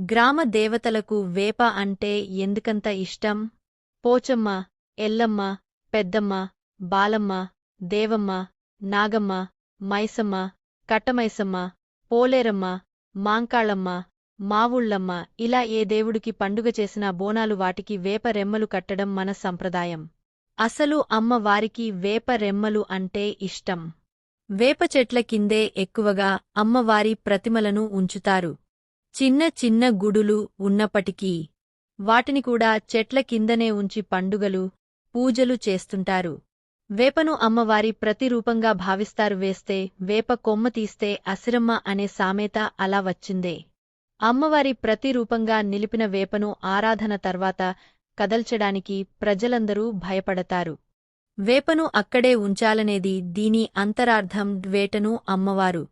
గ్రామ దేవతలకు వేప అంటే ఎందుకంత ఇష్టం? పోచమ్మ ఎల్లమ్మ పెద్దమ్మ బాలమ్మ దేవమ్మ నాగమ్మ మైసమ్మ కట్టమైసమ్మ పోలేరమ్మ మాంకాళమ్మ మావుళ్ళమ్మ ఇలా ఏ దేవుడికి పండుగ చేసినా బోనాలు వాటికి వేప రెమ్మలు కట్టడం మన సంప్రదాయం. అసలు అమ్మ వారికి వేప రెమ్మలు అంటే ఇష్టం. వేప చెట్ల కిందే ఎక్కువగా అమ్మవారి ప్రతిమలను ఉంచుతారు. చిన్న చిన్న గుడులు ఉన్నప్పటికీ వాటిని కూడా చెట్ల కిందనే ఉంచి పండుగలు పూజలు చేస్తుంటారు. వేపను అమ్మవారి ప్రతిరూపంగా భావిస్తారు. వేస్తే వేప కొమ్మ తీస్తే అసిరమ్మ అనే సామెత అలా వచ్చిందే. అమ్మవారి ప్రతిరూపంగా నిలిపిన వేపను ఆరాధన తర్వాత కదల్చడానికి ప్రజలందరూ భయపడతారు. వేపను అక్కడే ఉంచాలనేది దీని అంతరార్థం. వేటను అమ్మవారు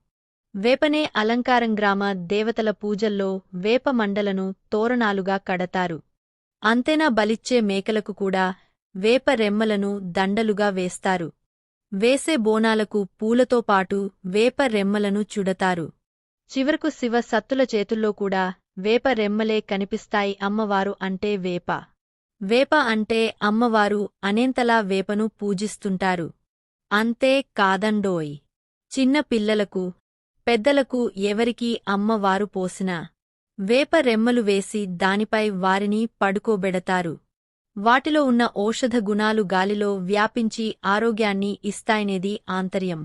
వేపనే అలంకారం గ్రామ దేవతల పూజల్లో వేప మండలను తోరణాలుగా కడతారు. అంతేనా బలిచ్చే మేకలకు కూడా వేప రెమ్మలను దండలుగా వేస్తారు. వేసే బోనాలకు పూలతో పాటు వేప రెమ్మలను చుడతారు. చివరకు శివ సత్తుల చేతుల్లో కూడా వేప రెమ్మలే కనిపిస్తాయి అమ్మవారు అంటే వేప. వేప అంటే అమ్మవారు అనేంతలా వేపను పూజిస్తుంటారు. అంతే కాదండోయ్. చిన్న పిల్లలకు పెద్దలకు ఎవరికీ అమ్మవారు పోసినా వేప రెమ్మలు వేసి దానిపై వారిని పడుకోబెడతారు. వాటిలో ఉన్న ఔషధ గుణాలు గాలిలో వ్యాపించి ఆరోగ్యాన్ని ఇస్తాయనేది ఆంతర్యం.